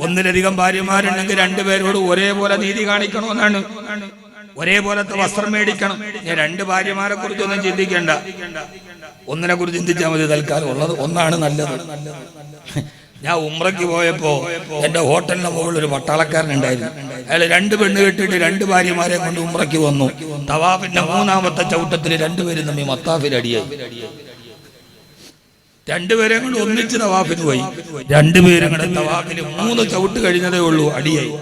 ഒന്നിലധികം ഭാര്യമാരുണ്ടെങ്കിൽ രണ്ടുപേരോട് ഒരേപോലെ നീതി കാണിക്കണമെന്നാണ്. ഒരേപോലത്തെ വസ്ത്രം മേടിക്കണം. ഞാൻ രണ്ട് ഭാര്യമാരെ കുറിച്ചൊന്നും ചിന്തിക്കേണ്ട. ഒന്നിനെ കുറിച്ച് ചിന്തിച്ചാൽ മതി തൽക്കാലം. ഉള്ളത് ഒന്നാണ് നല്ലത്. ഞാൻ ഉമ്രയ്ക്ക് പോയപ്പോ എന്റെ ഹോട്ടലിന് മുകളിൽ ഒരു പട്ടാളക്കാരൻ ഉണ്ടായിരുന്നു. അയാൾ രണ്ട് പെണ്ണ് കെട്ടിയിട്ട് രണ്ട് ഭാര്യമാരെ കൊണ്ട് ഉമ്രയ്ക്ക് വന്നു. തവാഫിന്റെ മൂന്നാമത്തെ ചവിട്ടത്തിൽ രണ്ടുപേരും തമ്മിൽ മത്താഫിൽ അടിയായി. രണ്ടുപേരെ കൊണ്ട് ഒന്നിച്ച് തവാഫിന് പോയി. രണ്ടുപേരും കൂടെ തവാഫിന് മൂന്ന് ചവിട്ട് കഴിഞ്ഞതേ ഉള്ളൂ അടിയായി.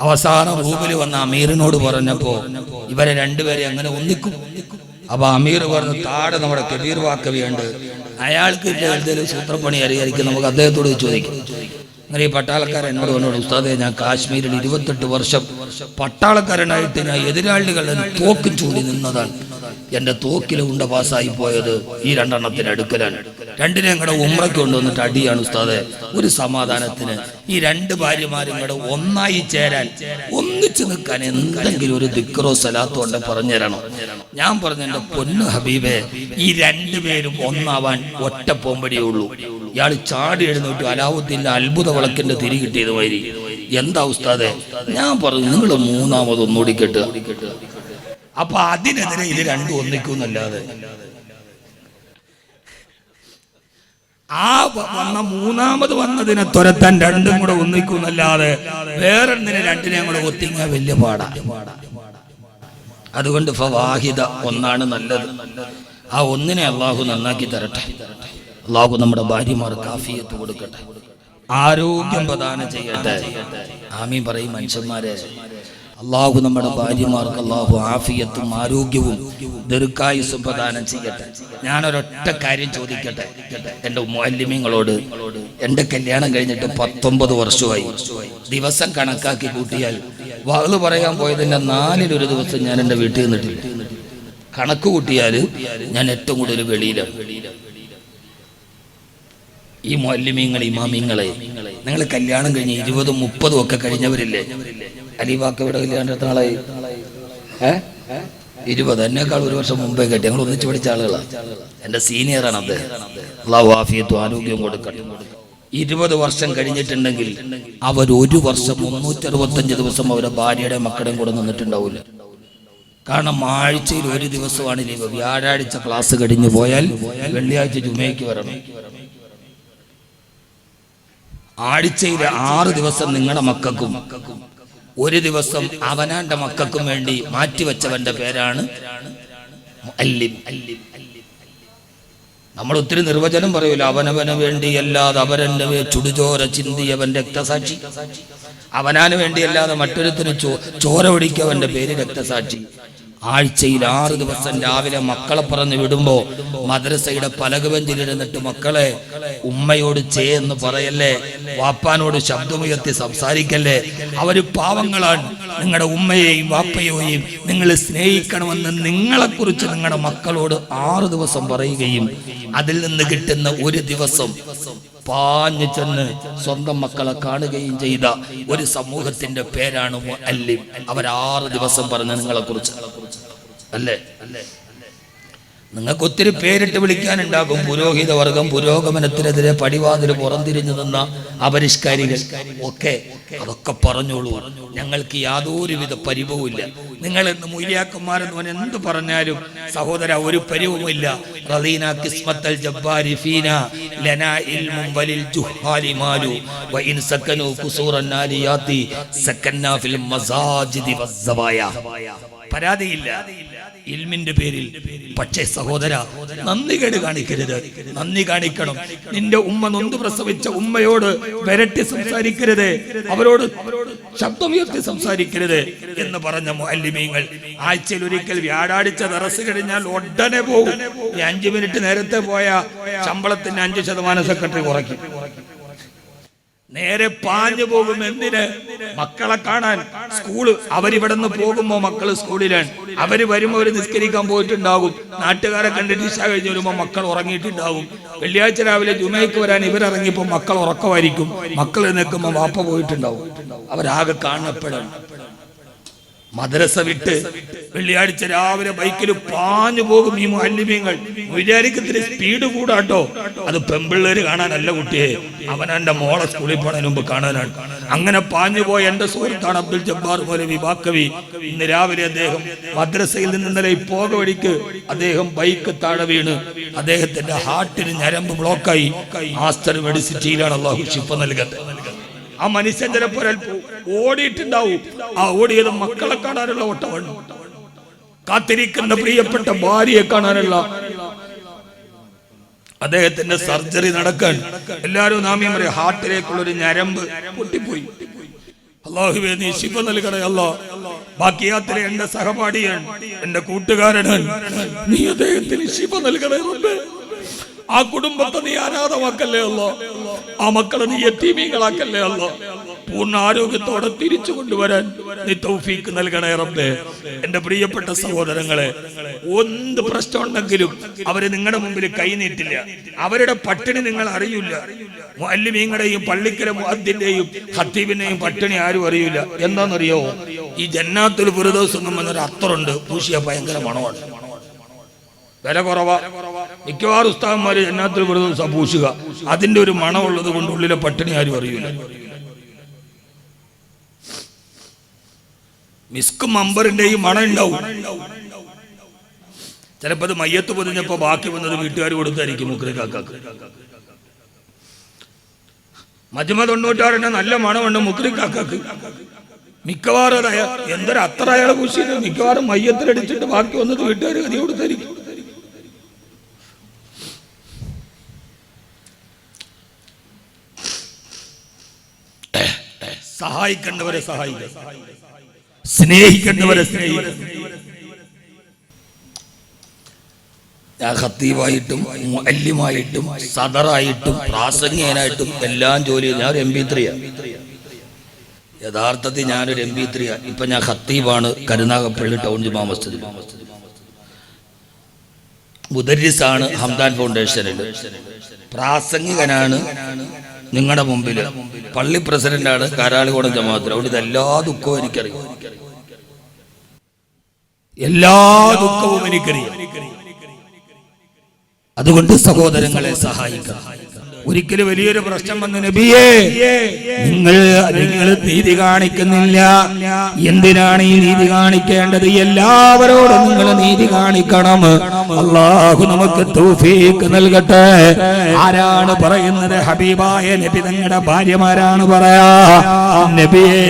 അവസാന ഭൂമിയിൽ വന്ന അമീറിനോട് പറഞ്ഞപ്പോ ഇവരെ രണ്ടുപേരെ അങ്ങനെ ഒന്നിക്കും. അപ്പൊ അമീർ പറഞ്ഞു താഴെ നമ്മുടെ കബീർ വാക്കവിയുണ്ട്. അയാൾക്ക് എന്തെങ്കിലും സൂത്രപ്പണി അറിയായിരിക്കും നമുക്ക് അദ്ദേഹത്തോട് ചോദിക്കും. അങ്ങനെ ഈ പട്ടാളക്കാരൻ എന്നോട് പറഞ്ഞു ഉസ്താദെ ഞാൻ കാശ്മീരിൽ ഇരുപത്തെട്ട് വർഷം പട്ടാളക്കാരനായിട്ട് ഞാൻ എതിരാളികളുടെ തോക്ക് ചൂണ്ടി നിന്നതാണ്. എന്റെ തോക്കിലെ ഉണ്ട പാസ്സായി പോയത് ഈ രണ്ടെണ്ണത്തിന് അടുക്കലാണ്. രണ്ടിനെ ഞങ്ങളുടെ ഉമ്രയ്ക്ക് കൊണ്ടുവന്നിട്ട് അടിയാണ് ഉസ്താദെ. ഒരു സമാധാനത്തിന് ഈ രണ്ട് ഭാര്യമാരും ഇങ്ങടെ ഒന്നായി ചേരാൻ ഒന്നിച്ചു നിൽക്കാൻ എന്തെങ്കിലും ഒരു ദിക്റോ സലാത്തോ ഉണ്ട് പറഞ്ഞുതരണം. ഞാൻ പറഞ്ഞു എന്റെ പൊന്നു ഹബീബെ ഈ രണ്ടുപേരും ഒന്നാവാൻ ഒറ്റ പോമ്പടിയേ ഉള്ളൂ. ഇയാൾ ചാടി എഴുന്നേറ്റ് അലാവുദ്ദീന്റെ അത്ഭുത വിളക്കിന്റെ തിരി കിട്ടിയത് മാതിരി എന്താ ഉസ്താദെ? ഞാൻ പറഞ്ഞു നിങ്ങൾ മൂന്നാമത് കെട്ടുക. അപ്പൊ അതിനെതിരെ ഇത് രണ്ടും ഒന്നിക്കുന്നല്ലാതെ ആ വന്ന മൂന്നാമത് വന്നതിനെ തുരത്താൻ രണ്ടും കൂടെ ഒന്നിക്കുന്നല്ലാതെ വേറൊന്നിനെ രണ്ടിനെയും കൂടെ ഒത്തിങ്ങ വലിയ പാടാ. അതുകൊണ്ട് ഫവാഹിദ ഒന്നാണ് നല്ലത്. ആ ഒന്നിനെ അള്ളാഹു നന്നാക്കി തരട്ടെ. അള്ളാഹു നമ്മുടെ ഭാര്യമാർക്ക് ആഫിയത്ത് കൊടുക്കട്ടെ. ആരോഗ്യം പ്രദാനം ചെയ്യട്ടെ. ആമീൻ പറയും മനുഷ്യന്മാരെ. അള്ളാഹു നമ്മുടെ ഭാര്യമാർക്ക് അള്ളാഹു ആഫിയത്തും ആരോഗ്യവും ദീർഘായുസും പ്രദാനം ചെയ്യട്ടെ. ഞാനൊരൊറ്റ കാര്യം ചോദിക്കട്ടെ. എന്റെ മുഅല്ലിമീങ്ങളോട് എന്റെ കല്യാണം കഴിഞ്ഞിട്ട് പത്തൊമ്പത് വർഷമായി. ദിവസം കണക്കാക്കി കൂട്ടിയാൽ വാൾ പറയാൻ പോയതിന്റെ നാലിലൊരു ദിവസം ഞാൻ എന്റെ വീട്ടിൽ നിന്നിട്ടില്ല. കണക്ക് കൂട്ടിയാൽ ഞാൻ ഏറ്റവും കൂടുതൽ വെളിയിലാണ്. ഈ മൊല്ലിമീങ്ങൾ ഇമാമിങ്ങളെ നിങ്ങൾ കല്യാണം കഴിഞ്ഞ് ഇരുപതും മുപ്പതും ഒക്കെ കഴിഞ്ഞവരില്ലേ? അലിവാക്കയുടെ കല്യാണം എത്ര ആളായി ഇരുപത്. എന്നേക്കാൾ ഒരു വർഷം മുമ്പേ കേട്ടി ഞങ്ങൾ ഒന്നിച്ച് പഠിച്ച ആളുകളാണ് എന്റെ സീനിയറാണ് അദ്ദേഹം. ആരോഗ്യം കൊടുക്കട്ടെ. ഇരുപത് വർഷം കഴിഞ്ഞിട്ടുണ്ടെങ്കിൽ അവർ ഒരു വർഷം മുന്നൂറ്റി അറുപത്തഞ്ച് ദിവസം അവരുടെ ഭാര്യയുടെ മക്കളുടെയും കൂടെ നിന്നിട്ടുണ്ടാവില്ല കാരണം ആഴ്ചയിൽ ഒരു ദിവസമാണ് ലീവ് വ്യാഴാഴ്ച ക്ലാസ് കഴിഞ്ഞു പോയാൽ വെള്ളിയാഴ്ച ജുമയ്ക്ക് വരണം. ആഴ്ചയിലെ ആറ് ദിവസം നിങ്ങളുടെ മക്കൾക്കും ഒരു ദിവസം അവനാന്റെ മക്കൾക്കും വേണ്ടി മാറ്റിവെച്ചവന്റെ പേരാണ്. നമ്മൾ ഒത്തിരി നിർവചനം പറയൂല. അവനവന് വേണ്ടി അല്ലാതെ അവരന്റെ മേ ചുടുചോര ചിന്തിയവൻ രക്തസാക്ഷി. അവനാന് വേണ്ടിയല്ലാതെ മറ്റൊരുത്തിന് ചോ ചോര ഒടിക്കവന്റെ പേര് രക്തസാക്ഷി. ആഴ്ചയിൽ ആറ് ദിവസം രാവിലെ മക്കളെ പറഞ്ഞ് വിടുമ്പോ മദ്രസയുടെ പലകുവഞ്ചിലിരുന്നിട്ട് മക്കളെ ഉമ്മയോട് ചേ എന്ന് പറയല്ലേ? വാപ്പാനോട് ശബ്ദമുയർത്തി സംസാരിക്കല്ലേ? അവർ പാവങ്ങളാണ്. നിങ്ങളുടെ ഉമ്മയെയും വാപ്പയെയും നിങ്ങൾ സ്നേഹിക്കണമെന്ന് നിങ്ങളെക്കുറിച്ച് നിങ്ങളുടെ മക്കളോട് ആറ് ദിവസം പറയുകയും അതിൽ നിന്ന് കിട്ടുന്ന ഒരു ദിവസം പാഞ്ഞു ചെന്ന് സ്വന്തം മക്കളെ കാണുകയും ചെയ്ത ഒരു സമൂഹത്തിന്റെ പേരാണ് അല്ലിം അവരാറ് ദിവസം പറഞ്ഞ നിങ്ങളെ കുറിച്ച് അല്ലേ അല്ലേ? നിങ്ങൾക്ക് ഒത്തിരി പേരിട്ട് വിളിക്കാനുണ്ടാകും. പുരോഹിത വർഗം പുരോഗമനത്തിനെതിരെ പടിവാതിൽ പുറംതിരിഞ്ഞു നിന്ന അപരിഷ്കാരികൾ. ഒക്കെ അതൊക്കെ പറഞ്ഞോളൂ. ഞങ്ങൾക്ക് യാതൊരുവിധ പരിഭവുമില്ല. നിങ്ങൾ എന്ന് മൂല്യാക്കന്മാരെന്ന് എന്ത് പറഞ്ഞാലും സഹോദര ഒരു പരിവുമില്ല. ജുഹാലി മാലു നാലിയാതി സക്കന്നാ ഫിൽ മസാജിദി പരാതിയില്ല. ഇൽമിന്റെ പേരിൽ. പക്ഷേ സഹോദര നന്ദി കേട് കാണിക്കരുത്. നന്ദി കാണിക്കണം. നിന്റെ ഉമ്മ നൊന്ത് പ്രസവിച്ച ഉമ്മയോട് വരട്ടി സംസാരിക്കരുത്. അവരോട് ശബ്ദമുയർത്തി സംസാരിക്കരുത് എന്ന് പറഞ്ഞ മുഅല്ലിമീങ്ങൾ ആഴ്ചയിൽ ഒരിക്കൽ വ്യാഴാഴ്ച തറസ് കഴിഞ്ഞാൽ ഉടനെ പോകും. അഞ്ചു മിനിറ്റ് നേരത്തെ പോയ ശമ്പളത്തിന്റെ അഞ്ച് ശതമാനം സെക്രട്ടറി കുറയ്ക്കും നേരെ പാഞ്ഞു പോകും എന്തിന്? മക്കളെ കാണാൻ. സ്കൂൾ അവരിവിടെ നിന്ന് പോകുമ്പോ മക്കൾ സ്കൂളിലാണ് അവർ വരുമ്പോ അവർ നിസ്കരിക്കാൻ പോയിട്ടുണ്ടാകും. നാട്ടുകാരെ കണ്ടിട്ട് ഇഷ കഴിഞ്ഞ് വരുമ്പോ മക്കൾ ഉറങ്ങിയിട്ടുണ്ടാകും. വെള്ളിയാഴ്ച രാവിലെ ജുമയ്ക്ക് വരാൻ ഇവരിറങ്ങിയപ്പോ മക്കൾ ഉറക്കമായിരിക്കും. മക്കൾ നിൽക്കുമ്പോ വാപ്പ പോയിട്ടുണ്ടാവും അവരാകെ കാണപ്പെടണം മദ്രസ വിട്ട് വെള്ളിയാഴ്ച രാവിലെ ബൈക്കിൽ പാഞ്ഞു പോകും ഈ മാലിന്യങ്ങൾ വിചാരിക്കത്തിന് സ്പീഡ് കൂടാട്ടോ. അത് പെമ്പിള്ളേര് കാണാനല്ല കുട്ടിയെ. അവൻ എന്റെ മോളെ സ്കൂളിൽ പോണതിന് മുമ്പ് കാണാനാണ്. അങ്ങനെ പാഞ്ഞു പോയ എന്റെ സുഹൃത്താണ് അബ്ദുൽ ജബ്ബാർ മൗലവി ബാക്കവി. ഇന്ന് രാവിലെ അദ്ദേഹം മദ്രസയിൽ നിന്ന് ഇന്നലെ പോക വഴിക്ക് അദ്ദേഹം ബൈക്ക് താഴെ വീണ് അദ്ദേഹത്തിന്റെ ഹാർട്ടിന് ഞരമ്പ് ബ്ലോക്കായി ആസ്റ്റർ മെഡിസിറ്റിയിലാണ് അള്ളാഹു ശിപ്പ നൽകുന്നത് ആ മനുഷ്യൻ ചിലപ്പോൾ അല്പം ഓടിയിട്ടുണ്ടാവും. ആ ഓടിയത് മക്കളെ കാണാനുള്ള ഓട്ടമാണ്. കാത്തിരിക്കുന്ന പ്രിയപ്പെട്ട ഭാര്യയെ കാണാനുള്ള അദ്ദേഹത്തിന്റെ സർജറി നടക്കാൻ എല്ലാരും നാമ്യം പറയും ഹാർട്ടിലേക്കുള്ള ഒരു ഞരമ്പ് പൊട്ടിപ്പോയി. അള്ളാഹുവേ നീ ശിവ നൽകണേ അല്ലോ. ബാക്കി യാത്ര എന്റെ സഹപാഠിയാണ് എന്റെ കൂട്ടുകാരനാണ്. നീ അദ്ദേഹത്തിന് ശിവ നൽകണേ റബ്ബേ. ആ കുടുംബത്തെ നീ അനാഥമാക്കല്ലേ അല്ലോ ആ മക്കളെ നീ എത്തിമീകളാക്കല്ലേ അല്ലോ പൂർണ ആരോഗ്യത്തോടെ തിരിച്ചു കൊണ്ടുവരാൻ നീ തൗഫീക്ക് നൽകണേ റബ്ബേ. എന്റെ പ്രിയപ്പെട്ട സഹോദരങ്ങളെ എന്ത് പ്രശ്നമുണ്ടെങ്കിലും അവർ നിങ്ങളുടെ മുമ്പിൽ കൈനീട്ടില്ല അവരുടെ പട്ടിണി നിങ്ങൾ അറിയില്ല. മുഅല്ലിമീങ്ങളുടെയും പള്ളിക്കര മുഹദ്ദിന്റെയും ഹത്തീബിന്റെയും പട്ടിണി ആരും അറിയില്ല. എന്താണെന്നറിയോ? ഈ ജന്നാത്തുൽ എന്നും എന്നൊരു അത്തറുണ്ട്. പൂശിയ ഭയങ്കര മണമാണ്. വില കുറവാ. മിക്കവാറും ഉസ്താവന്മാര് ജന്നാത്തിൽ വെറുതെ പൂശുക അതിന്റെ ഒരു മണമുള്ളത് കൊണ്ട് ഉള്ളിലെ പട്ടിണി ആരും അറിയില്ല മിസ്കും അമ്പറിന്റെയും മണം ഉണ്ടാവും ചിലപ്പോ അത് മയ്യത്ത് പൊതിഞ്ഞപ്പോ ബാക്കി വന്നത് വീട്ടുകാർ കൊടുത്തായിരിക്കും മുക്രിക്കാക്കാക്ക് മജ്മ തൊണ്ണൂറ്റാറിന്റെ നല്ല മണമുണ്ട് മുക്രിക്കാക്കാക്ക് കാക്കാക്ക്. മിക്കവാറും അതായ എന്തൊരു അത്ര അയാളെ പൂശിയത്? മിക്കവാറും മയ്യത്തിലടിച്ചിട്ട് ബാക്കി വന്നത് വീട്ടുകാർ കതി കൊടുത്തായിരിക്കും. സഹായിക്കേണ്ടവരെ സഹായിക്കുക സ്നേഹിക്കേണ്ടവരെ സ്നേഹിക്കുക ഞാൻ ഹത്തീവായിട്ടും മുഅല്ലിമായിട്ടും സദറായിട്ടും പ്രാസംഗികനായിട്ടും എല്ലാം ജോലി ഞാൻ ഒരു എം പി ത്രീയാണ് യഥാർത്ഥത്തിൽ ഞാനൊരു എം പി ത്രീയാണ് ഇപ്പൊ ഞാൻ ഹത്തീവാണ് കരുനാഗപ്പള്ളി ടൗൺ ജുമാ മസ്ജിദിൽ. മുദരിസാണ് ഹംദാൻ ഫൗണ്ടേഷനിൽ. പ്രാസംഗികനാണ് നിങ്ങളുടെ മുമ്പിൽ പള്ളി പ്രസിഡന്റ് പ്രസിഡന്റാണ് കാരാളികോടൻ ജമാഅത്തിൽ അതുകൊണ്ട് ഇതെല്ലാ ദുഃഖവും എനിക്കറിയാം. എല്ലാ ദുഃഖവും എനിക്കറിയാം. അതുകൊണ്ട് സഹോദരങ്ങളെ സഹായിക്കാം. ഒരിക്കലും വലിയൊരു പ്രശ്നം വന്ന് നബിയേ. നിങ്ങൾ നിങ്ങൾ നീതി കാണിക്കുന്നില്ല. എന്തിനാണ് ഈ നീതി കാണിക്കേണ്ടത്? എല്ലാവരോടും നിങ്ങൾ നീതി കാണിക്കണം. അള്ളാഹു നമുക്ക് തൂഫീക്ക് നൽകട്ടെ. ആരാണ് പറയുന്നത്? ഹബീബായ നബി തങ്ങളുടെ ഭാര്യമാരാണ് പറയാ. നബിയേ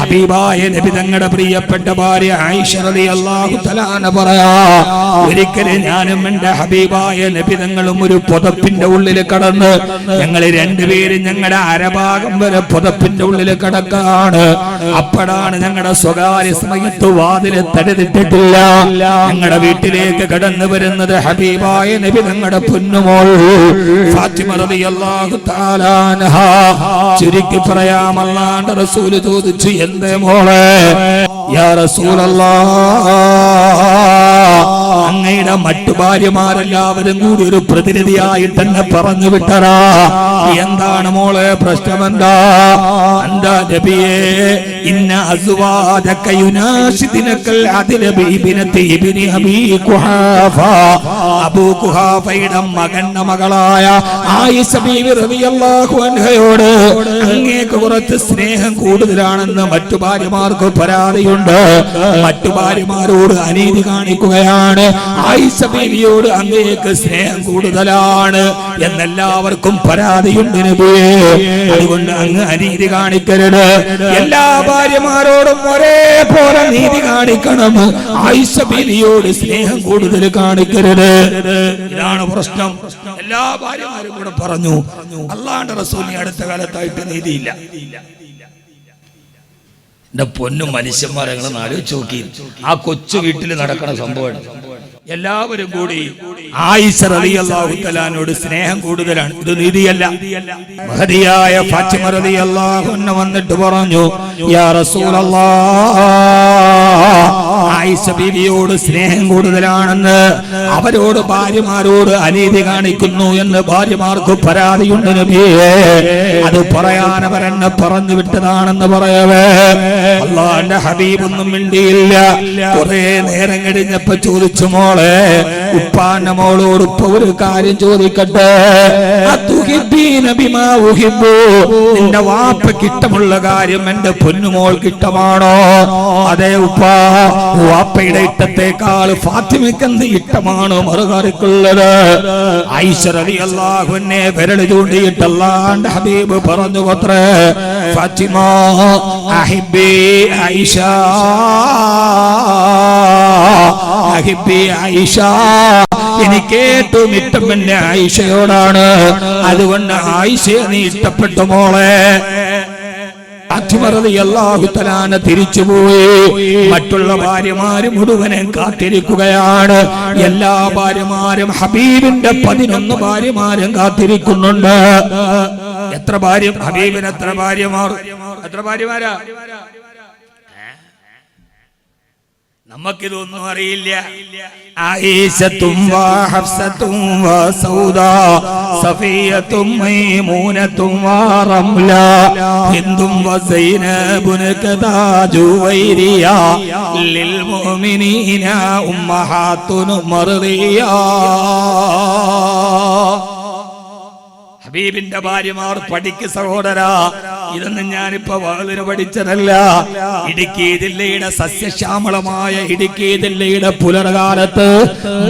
ഹബീബായ നബി തങ്ങളുടെ പ്രിയപ്പെട്ട ഭാര്യ ആയിഷ അള്ളാഹു തലാണ് പറയാ. ഒരിക്കലും ഞാനും എന്റെ ഹബീബായ നബി തങ്ങളും ഒരു പുതപ്പിന്റെ ഉള്ളിൽ കടന്ന് ഞങ്ങൾ രണ്ടുപേരും ഞങ്ങളുടെ അരഭാഗം വരെ പുതപ്പിന്റെ ഉള്ളിൽ കിടക്കാണ്. അപ്പോഴാണ് ഞങ്ങളുടെ സ്വകാര്യ സമയത്ത് വാതിൽ തടുതിട്ടിട്ടില്ല. ഞങ്ങളുടെ വീട്ടിലേക്ക് കടന്നു വരുന്നത് ഹബീബായ നബി ഞങ്ങളുടെ പൊന്നുമോൾ. ചുരുക്കി പറയാമല്ലാണ്ട് റസൂൽ ചോദിച്ചു എന്തേ മോളെ? യാ റസൂലല്ലാ. അങ്ങയുടെ മറ്റു ഭാര്യമാരെല്ലാവരും കൂടി ഒരു പ്രതിനിധിയായിട്ട് തന്നെ പറഞ്ഞു വിട്ടറാ എന്താണ് മോളെ പ്രശ്നം എന്താ എന്താ നബിയേ ഇന്ന അസുവാദക യുനാശിദിനക്കൽ അതിലബി ഇബ്നതി ഇബ്നി അബീ കുഹാഫ. അബൂ കുഹാഫയുടെ മകന്റെ മകളായ ആയിഷ ബീവി റളിയല്ലാഹു അൻഹയോട് അങ്ങേക്ക് കുറച്ച് സ്നേഹം കൂടുതലാണെന്ന് മറ്റു ഭാര്യമാർക്ക് പരാതിയുണ്ട്. മറ്റു ഭാര്യമാരോട് അനീതി കാണിക്കുകയാണ്. ആയിഷ ബീവിയോട് അങ്ങേക്ക് സ്നേഹം കൂടുതലാണ് എന്നെല്ലാവർക്കും പരാതിയുണ്ട് അതുകൊണ്ട് അങ്ങ് അനീതി കാണിക്കരുത്. എല്ലാ ഭാര്യമാരോടും ഒരേ പോലെ നീതി കാണിക്കണം. ആയിഷ ബീവിയോട് സ്നേഹം കൂടുതൽ കാണിക്കരുത്. ഇതാണ് പ്രശ്നം. എല്ലാ ഭാര്യമാരും കൂടെ പറഞ്ഞു അല്ലാണ്ട് റസൂലിന് അടുത്ത കാലത്തായിട്ട് നീതിയില്ല. എന്റെ പൊന്നും മനുഷ്യന്മാരെ നിങ്ങൾ നോക്കി. ആ കൊച്ചു വീട്ടിൽ നടക്കണ സംഭവമാണ് എല്ലാവരും കൂടി ആയിഷ റളിയല്ലാഹു തലാനോട് സ്നേഹം കൂടുതലാണ്. ഇത് നീതിയല്ല. മഹതിയായ ഫാത്തിമ റളിയല്ലാഹു അള്ളാഹു വന്നിട്ട് പറഞ്ഞു യാ റസൂലല്ലാഹ് ആയിഷ ബീവിയോട് സ്നേഹം കൂടുതലാണെന്ന് അവരോട് ഭാര്യമാരോട് അനീതി കാണിക്കുന്നു എന്ന് ഭാര്യമാർക്ക് പരാതിയുണ്ട് നബിയേ. അത് പറയാൻ അവരെന്നെ പറഞ്ഞു വിട്ടതാണെന്ന് പറയവേ. അള്ളാന്റെ ഹബീബൊന്നും മിണ്ടിയില്ല. കുറെ നേരം കഴിഞ്ഞപ്പോ ചോദിച്ചു മോളെ ഉപ്പാന്റെ മോളോട് ഉപ്പ ഒരു കാര്യം ചോദിക്കട്ടെ. നിന്റെ വാപ്പയ്ക്ക് ഇഷ്ടമുള്ള കാര്യം എന്റെ പൊന്നുമോൾക്ക് ഇഷ്ടമാണോ? അതെ ഉപ്പ വാപ്പയുടെ ഇഷ്ടത്തെക്കാൾ ഫാത്തിമയ്ക്കെന്ത് ഇഷ്ടമാണോ മറുകാർക്കുള്ളത് ഐശ്വരി അള്ളാഹുവിനെ വിരൽ ചൂണ്ടിയിട്ടല്ലാണ്ട് ഹബീബ് പറഞ്ഞു പത്രേ ഐഷ ഐഷ എനിക്ക് ഏറ്റവും ഇഷ്ടം എന്റെ ആയിഷയോടാണ് അതുകൊണ്ട് ആയിഷയെ നീ ഇഷ്ടപ്പെട്ടു മോളെ. അല്ലാഹുത്തലാന തിരിച്ചുപോയി മറ്റുള്ള ഭാര്യമാര് മുഴുവനെ കാത്തിരിക്കുകയാണ്. എല്ലാ ഭാര്യമാരും ഹബീബിന്റെ പതിനൊന്ന് ഭാര്യമാരും കാത്തിരിക്കുന്നുണ്ട്. എത്ര ഭാര്യ ഹബീബിന് എത്ര ഭാര്യമാർ? എത്ര ഭാര്യമാരാ? നമുക്കിതൊന്നും അറിയില്ല. റംല. കദാജു ലിൽ ഹബീബിന്റെ ഭാര്യമാർ പഠിക്ക് സഹോദരാ ഇതൊന്നും ഞാനിപ്പോ വളരെ പഠിച്ചതല്ല. ഇടുക്കി ജില്ലയുടെ സസ്യശ്യാമളമായ ഇടുക്കി ജില്ലയുടെ പുലർകാലത്ത്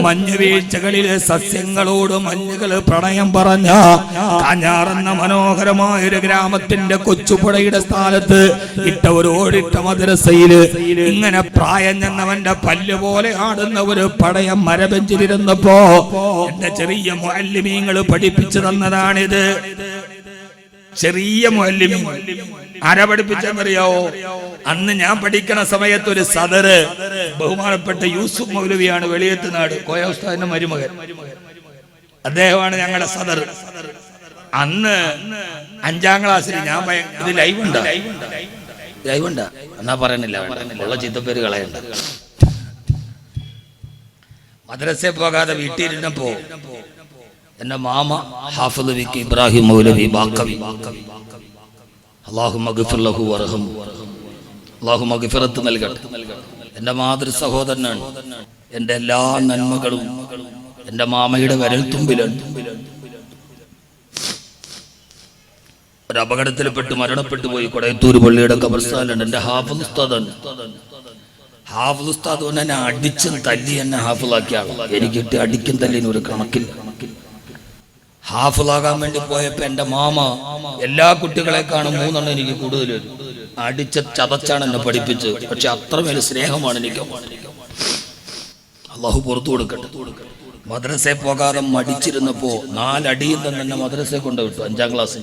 മഞ്ഞുവീഴ്ചകളിൽ സസ്യങ്ങളോട് മഞ്ഞുകൾ പ്രണയം പറഞ്ഞ കാഞ്ഞാറെന്ന മനോഹരമായ ഒരു ഗ്രാമത്തിന്റെ കൊച്ചുപുഴയുടെ സ്ഥാനത്ത് ഇട്ട ഒരു ഓടിട്ട മദ്രസയിൽ ഇങ്ങനെ പ്രായം ചെന്നവന്റെ പല്ല് പോലെ ആടുന്ന ഒരു പടയം മരബെഞ്ചിലിരുന്നപ്പോ എന്റെ ചെറിയ മുഅല്ലിമീങ്ങൾ പഠിപ്പിച്ചു തന്നതാണിത്. ചെറിയ മുഅല്ലിമീൻ ആരാ പഠിപ്പിച്ചെന്നറിയാവോ? അന്ന് ഞാൻ പഠിക്കണ സമയത്ത് ഒരു സദറ് ബഹുമാനപ്പെട്ട യൂസുഫ് മൗലവിയാണ് വെളിയത്ത് നാട് കോയോസ്താദിന്റെ മരുമകൻ. അദ്ദേഹമാണ് ഞങ്ങളുടെ സദർ അന്ന് അഞ്ചാം ക്ലാസ്സിൽ ഞാൻ ഇത് ലൈവ് ഉണ്ടോ? ലൈവ് ഉണ്ടോ? എന്നാ പറയണില്ല. ഉള്ള ചിത്തപ്പേര് കളയണ്ട. മദ്രസയിൽ പോകാതെ വീട്ടിലിരുന്നപ്പോ എന്റെ മാമ ഹാഫിദ് ഇബ്രാഹിം മൗലവി ബാക്കവി. അള്ളാഹു മഗ്ഫിർ വർഹം അള്ളാഹു മഗ്ഫിറത്ത് നൽകട്ടെ. എന്റെ മാതൃ സഹോദരനാണ്. എന്റെ എല്ലാ നന്മകളും എന്റെ മാമയുടെ വരൽ തുമ്പിലാണ്. ഒരു അപകടത്തിൽപ്പെട്ട് മരണപ്പെട്ടു പോയി കൊടയത്തൂർ പള്ളിയുടെ കബർസ്ഥാനുണ്ട് എന്റെ ഹാഫിദ് ഉസ്താദാണ്. ഹാഫിദ് ഉസ്താദ് എന്നെ അടിച്ചും തല്ലി എന്നെ ഹാഫിളാക്കിയാണ് എനിക്ക് കിട്ടിയ അടിക്കും തല്ലിന് ഒരു കണക്കില്ല. ഹാഫിളാകാൻ വേണ്ടി പോയപ്പോ എന്റെ മാമ എല്ലാ കുട്ടികളെക്കാളും മൂന്നെണ്ണം എനിക്ക് കൂടുതൽ. അടിച്ച ചതച്ചാണ് എന്നെ പഠിപ്പിച്ചത്. പക്ഷെ അത്രമേൽ സ്നേഹമാണ് എനിക്ക്. അള്ളാഹു പുറത്തു കൊടുക്കട്ടെ. മദ്രസയിൽ പോകാതെ മടിച്ചിരുന്നപ്പോ നാലടിയിൽ തന്നെ എന്നെ മദ്രസയെ കൊണ്ട് വിട്ടു അഞ്ചാം ക്ലാസ്.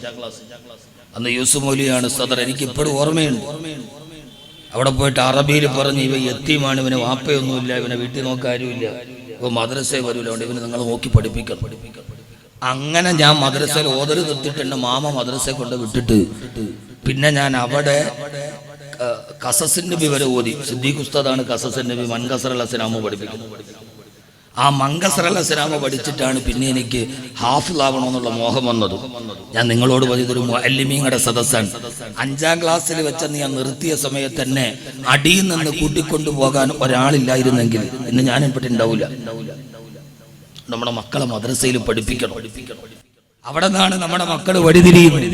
അന്ന് യൂസുഫ് മൗലിയാണ് സദർ എനിക്ക് ഇപ്പോഴും ഓർമ്മയുണ്ട്. അവിടെ പോയിട്ട് അറബിയിൽ പറഞ്ഞ് ഇവ എത്തിയുമാണ് ഇവന് വാപ്പയൊന്നുമില്ല ഇവനെ വീട്ടിൽ നോക്കാൻ ആരുമില്ല. ഇവ മദ്രസയിൽ വരൂല ഇവന് നിങ്ങൾ നോക്കി പഠിപ്പിക്കണം. അങ്ങനെ ഞാൻ മദ്രസയിൽ ഓതൽ നിർത്തിയിട്ട് മാമ മദ്രസയെ കൊണ്ട് വിട്ടിട്ട് പിന്നെ ഞാൻ അവിടെ ക- കസസിൻ നബി വരെ ഓതി. സിദ്ദീഖ് ഉസ്താദാണ് കസസിൻ നബി മൻകസർ അലസനാമ പഠിപ്പിക്കുന്നത്. ആ മങ്കസർ അലസനാമ പഠിച്ചിട്ടാണ് പിന്നെ എനിക്ക് ഹാഫിളാവണമെന്നുള്ള മോഹം വന്നത്. ഞാൻ നിങ്ങളോട് പറഞ്ഞതൊരു മുഅല്ലിമീങ്ങളുടെ സദസ്സാണ്. അഞ്ചാം ക്ലാസ്സിൽ വെച്ചെന്ന് ഞാൻ നിർത്തിയ സമയത്ത് തന്നെ അടിയിൽ നിന്ന് കൂട്ടിക്കൊണ്ടു പോകാൻ ഒരാളില്ലായിരുന്നെങ്കിൽ ഇന്ന് ഇവിടെ ഉണ്ടാവില്ല. നമ്മുടെ മക്കളെ മദ്രസയിൽ പഠിപ്പിക്കണം. അവിടെ നിന്നാണ് നമ്മുടെ മക്കൾ വഴിതിരിയുന്നത്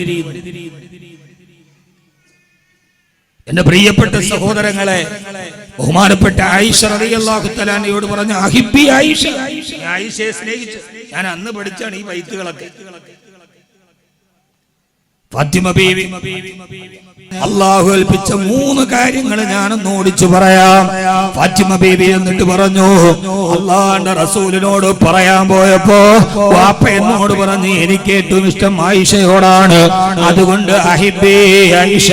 എന്റെ പ്രിയപ്പെട്ട സഹോദരങ്ങളെ ബഹുമാനപ്പെട്ട ആയിഷ റളിയല്ലാഹു തആലയോട് പറഞ്ഞു അഹിബി ആയിഷ. ആയിഷയെ സ്നേഹിച്ചു ഞാൻ അന്ന് പഠിച്ചാണ് ഈ വൈത്തുകളൊക്കെ അള്ളാഹു ഏൽപ്പിച്ച മൂന്ന് കാര്യങ്ങൾ ഞാനൊന്ന് ഓടിച്ചു പറയാം. ഫാത്തിമ ബീവി എന്നിട്ട് പറഞ്ഞു അള്ളാന്റെ റസൂലിനോട് പറയാൻ പോയപ്പോ വാപ്പ എന്നോട് പറഞ്ഞു എനിക്ക് ഏറ്റവും ഇഷ്ടം ആയിഷയോടാണ്. അതുകൊണ്ട് അഹിബേ ആയിഷ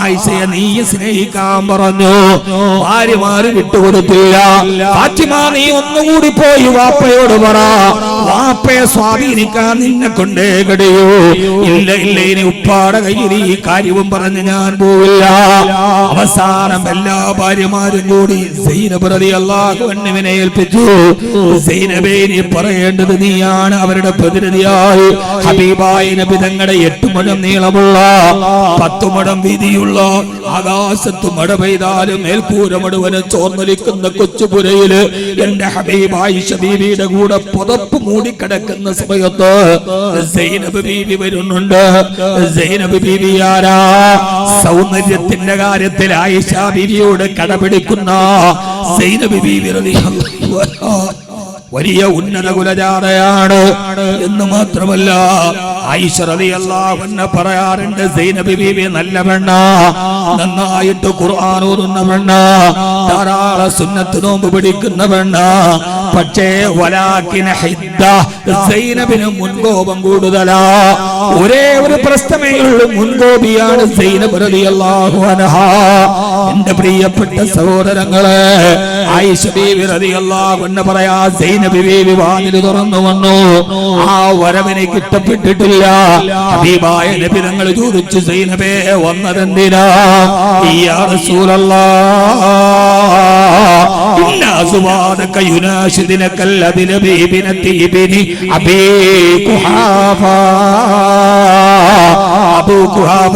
ആയിഷയെ നീ സ്നേഹിക്കാൻ പറഞ്ഞു. ഭാര്യമാര് വിട്ടുകൊടുത്തില്ല. ഫാത്തിമ നീ ഒന്നുകൂടി പോയി വാപ്പയോട് പറ. വാപ്പയെ സ്വാധീനിക്കാൻ നിന്നെ കൊണ്ടേ കടയോ. ഇല്ല ഇല്ല ഇനി ഉപ്പാടെ കയ്യിൽ ഈ കാര്യവും പറഞ്ഞ് ഞാൻ പോവില്ല. അവസാനം എല്ലാ ഭാര്യമാരും കൂടി സൈനപ്രതി അള്ളാഹു അണ്ണുവിനെ ഏൽപ്പിച്ചു. സൈനബേ നീ പറയേണ്ടത് നീയാണ് അവരുടെ പ്രതിനിധിയായി. ഹബീബായ നബി തങ്ങളുടെ എട്ട് മുഴം നീളമുള്ള പത്തു മുഴം വീതിയുള്ള ആകാശത്ത് മഴ പെയ്താലും മേൽക്കൂര മുഴുവനും ചോർന്നൊലിക്കുന്ന കൊച്ചുപുരയിൽ എന്റെ ഹബീബായി ഷബീബിയുടെ കൂടെ പുതപ്പ് മൂടിക്കിടക്കുന്ന സമയത്ത് സൈനബ് ബീവി വരുന്നുണ്ട്. സൈനബ് ബീവി ആരാ? സൗന്ദര്യത്തിന്റെ കാര്യത്തിൽ ആയിഷ ബീവിയോട് കടപിടിക്കുന്ന സൈനബ് ബീവി വലിയ ഉന്നത കുലജാതയാണ് എന്ന് മാത്രമല്ല ഐശ്വറിയല്ലാവെന്ന് പറയാറുണ്ട് സൈനബി ബീവി നല്ല പെണ്ണ നന്നായിട്ട് ഖുർആൻ ഓതുന്ന പെണ്ണ ധാരാളം സുന്നത്ത് നോമ്പ് പിടിക്കുന്ന പെണ്ണ. പക്ഷേ വലാക്കിന ഹിദ്ദ സൈനബിന് മുൻകോപം കൂടുതലാ. ഒരേ ഒരു പ്രശ്നമേ ഉള്ളൂ മുൻകോപിയാണ് സൈനബ് റളിയല്ലാഹു അൻഹ. എന്റെ പ്രിയപ്പെട്ട സഹോദരങ്ങളെ പറയാ തുറന്നു വന്നു. ആ വരവിനെ കിട്ടപ്പെട്ടിട്ടില്ല. ഹബീബായ നബി തങ്ങൾ ചോദിച്ചു സൈനബേ വന്നതെന്തിനാ?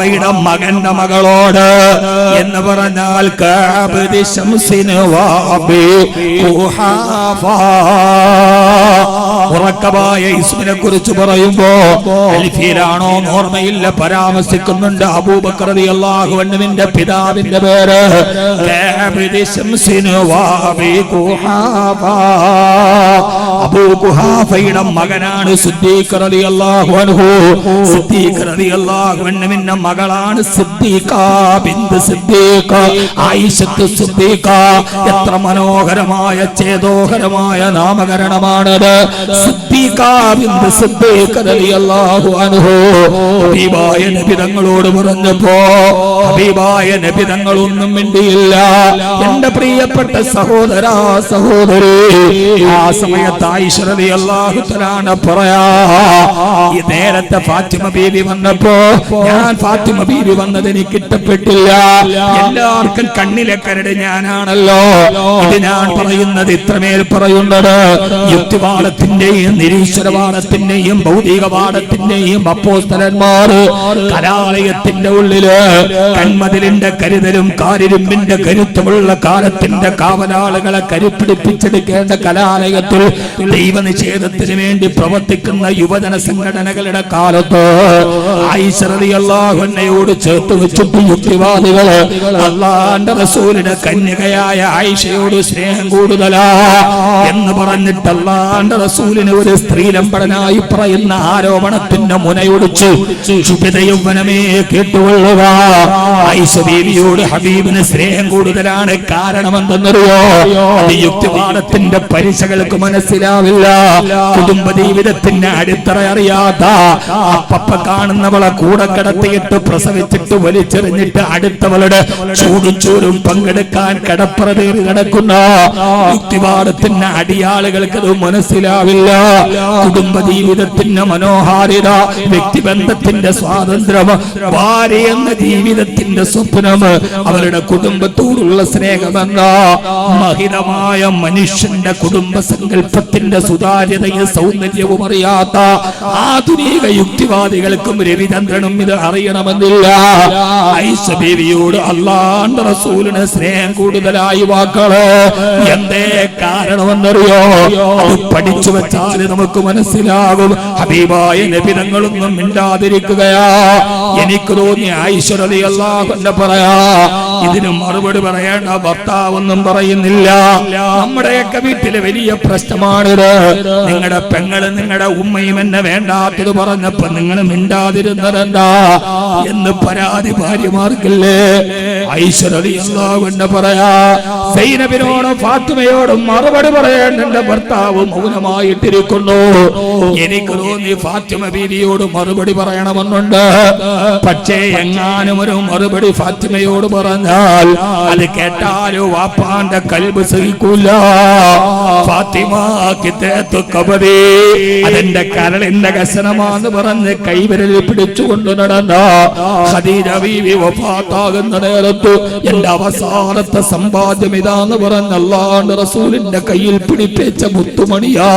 യുടെ മകന്റെ മകളോട് എന്ന് പറഞ്ഞാൽ വാബി കുഹാഫ ഉറക്കമായ ഇസ്മിനെ കുറിച്ച് പറയുമ്പോ അൽഫീലാണോ ഓർമ്മയില്ല പരാമർശിക്കുന്നുണ്ട് അബൂബക്കർ അൻഹുവിന്റെ പിതാവിന്റെ പേര്. കാബിദി ശംസിന് വാബി കുഹാഫ അബൂ കുഹാഫയുടെ മകനാണ് സിദ്ദീഖ് അൻഹു. സിദ്ദീഖ് മകളാണ് സിദ്ദീഖ ആയിഷത്ത് സിദ്ദീഖ. എത്ര മനോഹരമായ ചേതോഹരമായ നാമകരണമാണത്. തങ്ങളോട് പറഞ്ഞപ്പോ ഹബീബായ നബി തങ്ങളൊന്നും മിണ്ടിയില്ല. എന്റെ പ്രിയപ്പെട്ട സഹോദര സഹോദരി ആ സമയത്ത് റളിയല്ലാഹു തആല പറയാ ഈ നേരത്തെ ഫാത്തിമ ബീവി വന്നപ്പോ ഞാൻ ഫാത്തിമ ബീവി വന്നത് എനിക്ക് ഇഷ്ടപ്പെട്ടില്ല എല്ലാവർക്കും കണ്ണിലെ കരട് ഞാനാണല്ലോ. ഞാൻ പറയുന്നത് ഇത്രമേൽ പറയുന്നത്. യുക്തിവാദത്തിന്റെയും നിരീശ്വരവാദത്തിന്റെയും ഭൗതികവാദത്തിന്റെയും അപ്പോസ്തലന്മാർ കലാലയത്തിന്റെ ഉള്ളിൽ കൺമതിലിന്റെ കരുതലും കാരിരുമ്പിന്റെ കരുത്തുമുള്ള കാലത്തിന്റെ കാവലാളുകളെ കരുപ്പിടിപ്പിച്ചെടുക്കേണ്ട കലാലയത്തിൽ ദൈവനിഷേധത്തിന് വേണ്ടി പ്രവർത്തിക്കുന്ന യുവജന സംഘടനകളുടെ കാലത്ത് ഐശ്വറിയല്ലാഹുന്നയോട് ചേർത്ത് വെച്ചിട്ട് യുക്തിവാദികൾ അള്ളാന്റെ റസൂലിന്റെ കന്യകയായ ആയിഷയോട് സ്നേഹം കൂടുതലാ എന്ന് പറഞ്ഞിട്ട് അള്ളാന്റെ റസൂലിന് ഒരു സ്ത്രീലമ്പടനായി പറയുന്ന ആരോപണത്തിന്റെ മുനയൊടിച്ചു ശുഭിത യൗവനമേ കേട്ടുകൊള്ളുക. ആയിഷ ബീവിയോട് ഹബീബിന് സ്നേഹം കൂടുതലാണ് കാരണമെന്തെന്നറിയോ? എന്തെന്നറിയോ യുക്തിവാദത്തിന്റെ പരീക്ഷകൾക്ക് മനസ്സിലാവില്ല. കുടുംബ ജീവിതത്തിന്റെ അടിത്തറ അറിയാത്ത അപ്പപ്പ കാണുന്നവളെ കൂടെ കിടത്തിയിട്ട് പ്രസവിച്ചിട്ട് വലിച്ചെറിഞ്ഞിട്ട് അടുത്തവളുടെ ചൂടും ചൂടും പങ്കെടുക്കാൻ കടപ്പറ തേറി നടക്കുന്ന യുക്തിവാദത്തിന്റെ അടിയാളുകൾക്ക് അത് മനസ്സിലാവില്ല. കുടുംബ ജീവിതത്തിന്റെ മനോഹാരിത വ്യക്തിബന്ധത്തിന്റെ സ്വാതന്ത്ര്യം ഭാര്യ എന്ന ജീവിതത്തിന്റെ സ്വപ്നം അവരുടെ കുടുംബത്തോടുള്ള സ്നേഹമെന്ന മഹിതമായ മനുഷ്യന്റെ കുടുംബ സങ്കല്പത്തിന്റെ സുതാര്യതയും സൗന്ദര്യവും അറിയാത്ത ആധുനിക യുക്തിവാദികൾക്കും രവിചന്ദ്രനും ഇത് അറിയണമെന്നില്ല. ഐശ്വര്യോട് അല്ലാണ്ട് റസൂലിന് സ്നേഹം കൂടുതലായി വാക്കൾ എന്തേ കാരണമെന്നറിയോ? അത് പഠിച്ചു വെച്ചാൽ നമുക്ക് മനസ്സിലാകും. ഹബീബായ നബിതങ്ങളൊന്നും മിണ്ടാതിരിക്കുകയാ. എനിക്ക് തോന്നി ഐശ്വരതി അല്ലാഹുന്നെ പറയാ. ഇതിന് മറുപടി പറയേണ്ട ഭർത്താവൊന്നും പറയുന്നില്ല. നമ്മുടെയൊക്കെ വീട്ടിലെ വലിയ പ്രശ്നമാണിത്. നിങ്ങളുടെ പെങ്ങൾ നിങ്ങളുടെ ഉമ്മയും എന്നെ വേണ്ടാത്തത് പറഞ്ഞപ്പോ നിങ്ങൾ മിണ്ടാതിരുന്നതെന്താ എന്ന് പരാതി ഭാര്യമാർക്കില്ലേ? ഐശ്വരതി അല്ലാഹുന്നെ പറയാ. സൈനബിനോടും ഫാത്തിമയോടും മറുപടി പറയേണ്ട ഭർത്താവ് മൗനമായിട്ടിരിക്കുന്നു. എനിക്ക് തോന്നി ഫാത്തിമ ബീവിയോട് മറുപടി പറയണമെന്നുണ്ട്. പക്ഷേ എങ്ങാനും ഒരു മറുപടി ഫാത്തിമയോട് പറഞ്ഞാൽ അത് കേട്ടാലോ വാപ്പാന്റെ കൽബ് സഹിക്കൂല. ഫാത്തിമ കിത്തേത്തു കബതി കരളിന്റെ കസനമാന്ന് പറഞ്ഞ് കൈവിരലിൽ പിടിച്ചുകൊണ്ട് നടന്ന ഖദീജ ബീവി വഫാത്താകുന്ന നേരത്തു എന്റെ അവസാനത്തെ സമ്പാദ്യം ഇതാന്ന് പറഞ്ഞ അല്ലാണ്ട് റസൂലിന്റെ കയ്യിൽ പിടിപ്പിച്ച മുത്തുമണിയാ.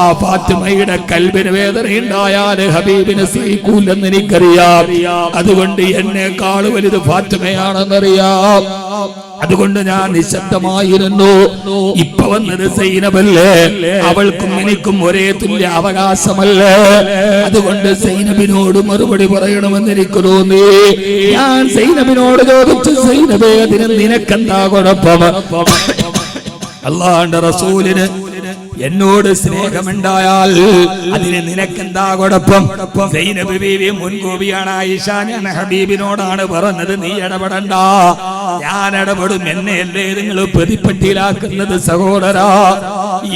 ആ ഫാത്തിമയുടെ കൽബിന് വേദനയുണ്ടായാൽ ഹബീബിന് സഹിക്കൂലെന്ന് എനിക്കറിയാം. അതുകൊണ്ട് എന്നെക്കാൾ വലുത് ഫാത്തിമയാണെന്നറിയാം. അതുകൊണ്ട് ഞാൻ നിശബ്ദമായിരുന്നു. ഇപ്പൊ വന്നത് സൈനബല്ലേ? അവൾക്കും എനിക്കും ഒരേ തുല്യ അവകാശമല്ലേ? അതുകൊണ്ട് സൈനബിനോട് മറുപടി പറയണമെന്ന് എനിക്ക് തോന്നി. ഞാൻ സൈനബിനോട് ചോദിച്ചു സൈനബേ അതിന് നിനക്കെന്താ കുഴപ്പം? അല്ലാണ്ട് റസൂലിന് എന്നോട് സ്നേഹമുണ്ടായാൽ അതിന് നിനക്കെന്താ കുഴപ്പം? ബീവി മുൻകൂപിയാണ് ആയിഷ. ഹബീബിനോടാണ് പറഞ്ഞത് നീ ഇടപെടണ്ട. ഞാൻ ഇടപെടും. എന്നെയല്ലേ നിങ്ങൾ പ്രതിപ്പട്ടിയിലാക്കുന്നത് സഹോദരാ?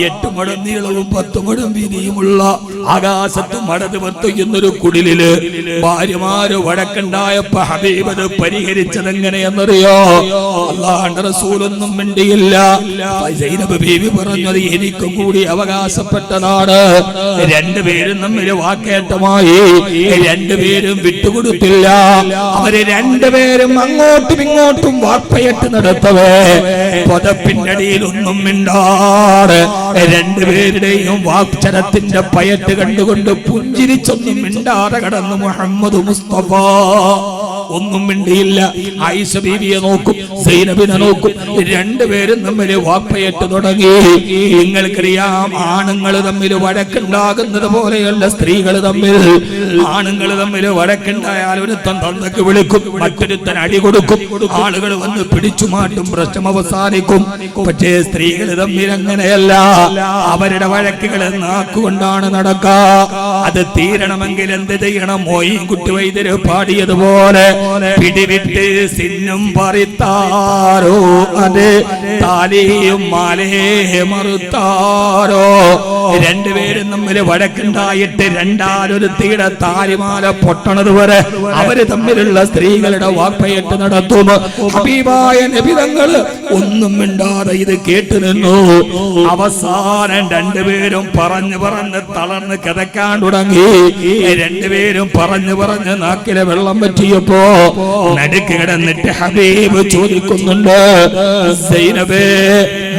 എട്ട് മുഴം നീളവും പത്ത് മുഴം വീതിയുമുള്ള ആകാശത്ത് മടത് പത്തുന്നൊരു കുടിലിൽ ഭാര്യമാര് വഴക്കുണ്ടായപ്പോ ഹബീബത് പരിഹരിച്ചത് എങ്ങനെയെന്നറിയോ അള്ളാഹ് റസൂലൊന്നും മിണ്ടിയില്ല. ബീവി പറഞ്ഞത് എനിക്ക് കൂടി അവകാശപ്പെട്ടതാണ് രണ്ടുപേരും തമ്മിൽ വാക്കേറ്റമായി. രണ്ടുപേരും വിട്ടുകൊടുത്തില്ല. അവർ രണ്ടുപേരും അങ്ങോട്ടും ഇങ്ങോട്ടും വാർപ്പയറ്റ് നടത്തവേ. പൊതപ്പിന്നടിയിൽ ഒന്നും മിണ്ടാറ്. രണ്ടുപേരുടെയും വാക്ചരത്തിന്റെ പയറ്റ് കണ്ടുകൊണ്ട് പുഞ്ചിരിച്ചൊന്നും മിണ്ടാതെ കടന്നു മുഹമ്മദ് മുസ്തഫ. ഒന്നും മിണ്ടിയില്ല. ആയിഷ ബീവിയെ നോക്കും സൈനബിനെ നോക്കും. രണ്ടുപേരും തമ്മിൽ വാപ്പയേറ്റ് തുടങ്ങി. നിങ്ങൾക്കറിയാം ആണുങ്ങൾ തമ്മിൽ വഴക്കുണ്ടാകുന്നത് പോലെയല്ല സ്ത്രീകൾ തമ്മിൽ. ആണുങ്ങൾ തമ്മിൽ വഴക്കുണ്ടായാൽ ഒരുത്തൻ തന്നക്ക് വിളിക്കും മറ്റൊരുത്തൻ അടി കൊടുക്കും. ആളുകൾ വന്ന് പിടിച്ചു മാറ്റും പ്രശ്നം അവസാനിക്കും. പക്ഷേ സ്ത്രീകൾ തമ്മിൽ അങ്ങനെയല്ല. അവരുടെ വഴക്കുകൾ നാക്കുകൊണ്ടാണ് നടക്കുക. അത് തീരണമെങ്കിൽ എന്ത് ചെയ്യണം? മോയും കുട്ടി വൈദ്യര് പാടിയതുപോലെ പിടിവിട്ട് സിന്നും പറിത്താരോ? അതെ താലിയും മാലേ മറുത്താരോ? രണ്ടുപേരും തമ്മിൽ വഴക്കുണ്ടായിട്ട് രണ്ടാലൊരുത്തിയുടെ താലിമാല പൊട്ടണത് വരെ അവർ തമ്മിലുള്ള സ്ത്രീകളുടെ വാപ്പയിട്ട് നടത്തുന്നു ഹബീബായ നബിതങ്ങൾ ഒന്നും മിണ്ടാതെ ഇത് കേട്ടു നിന്നു. അവസാനം രണ്ടുപേരും പറഞ്ഞു പറഞ്ഞ് തളർന്ന് കിതക്കാൻ തുടങ്ങി. രണ്ടുപേരും പറഞ്ഞു പറഞ്ഞ് നാക്കിലെ വെള്ളം പറ്റിയപ്പോ നടുക്ക് കിടന്നിട്ട് ഹബീബ് ചോദിക്കുന്നുണ്ട് സൈനബേ